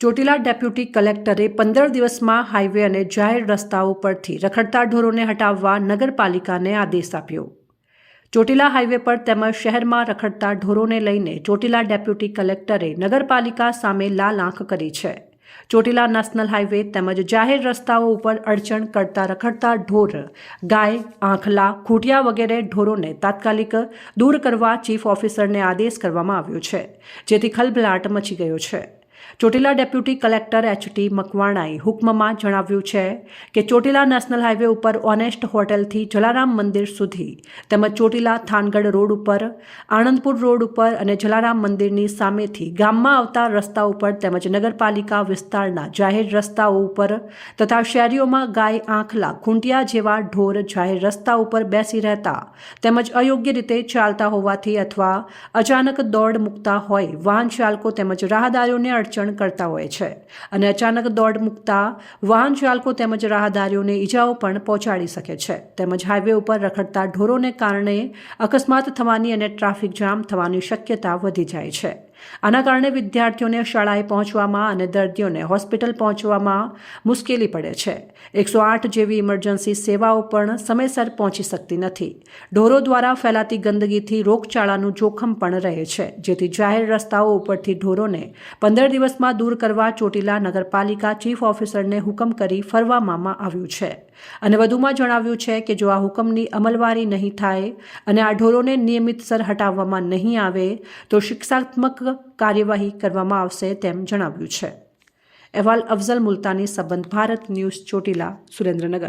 Chotila deputy કલેક્ટરે પંદર દિવસમાં હાઈવે અને જાહેર રસ્તાઓ પરથી રખડતા ઢોરોને હટાવવા નગરપાલિકાને આદેશ આપ્યો. ચોટીલા હાઈવે પર તેમજ શહેરમાં રખડતા ઢોરોને લઈને ચોટીલા ડેપ્યુટી કલેક્ટરે નગરપાલિકા સામે લાલ આંખ કરી છે. ચોટીલા નેશનલ હાઈવે તેમજ જાહેર રસ્તાઓ ઉપર અડચણ કરતા રખડતા ઢોર, ગાય, આંખલા, ખૂટિયા વગેરે ઢોરોને તાત્કાલિક દૂર કરવા ચીફ ઓફિસરને આદેશ કરવામાં આવ્યો છે, જેથી ખલબલાટ મચી ગયો છે. Chotila deputy collector H T મકવાણાએ હુકમમાં જણાવ્યું છે કે ચોટીલા નેશનલ હાઈવે ઉપર ઓનેસ્ટ હોટેલથી જલારામ મંદિર સુધી તેમજ ચોટીલા થાનગઢ રોડ ઉપર, આણંદપુર રોડ ઉપર અને જલારામ મંદિરની સામેથી ગામમાં આવતા રસ્તા ઉપર તેમજ નગરપાલિકા વિસ્તારના જાહેર રસ્તાઓ ઉપર તથા શેરીઓમાં ગાય આંખલા ખૂંટિયા જેવા ઢોર જાહેર રસ્તા ઉપર બેસી રહેતા તેમજ અયોગ્ય રીતે ચાલતા હોવાથી અથવા અચાનક દોડ મૂકતા હોય વાહન ચાલકો તેમજ રાહદારીઓને અડચણ કરતા હોય છે. અને અચાનક દોડ મૂકતા વાહન ચાલકો તેમજ રાહદારીઓને ઈજાઓ પણ પહોંચાડી શકે છે. તેમજ હાઈવે ઉપર રખડતા ઢોરોને કારણે અકસ્માત થવાની અને ટ્રાફિક જામ થવાની શક્યતા વધી જાય છે. આના કારણે વિદ્યાર્થીઓને શાળાએ પહોંચવામાં અને દર્દીઓને હોસ્પિટલ પહોંચવામાં મુશ્કેલી પડે છે. એકસો આઠ જેવી ઇમરજન્સી સેવાઓ પણ સમયસર પહોંચી શકતી નથી. ઢોરો દ્વારા ફેલાતી ગંદકીથી રોગચાળાનું જોખમ પણ રહે છે. જેથી જાહેર રસ્તાઓ ઉપરથી ઢોરોને પંદર દિવસમાં દૂર કરવા ચોટીલા નગરપાલિકા ચીફ ઓફિસરને હુકમ કરી ફરવામાં આવ્યું છે. અને વધુમાં જણાવ્યું છે કે જો આ હુકમની અમલવારી નહીં થાય અને આ ઢોરોને નિયમિતસર હટાવવામાં નહીં આવે, તો શિક્ષાત્મક કાર્યવાહી કરવામાં આવશે તેમ જણાવ્યું છે. અહેવાલ અફઝલ મુલતાની સંબંધ ભારત ન્યૂઝ ચોટીલા સુરેન્દ્રનગર.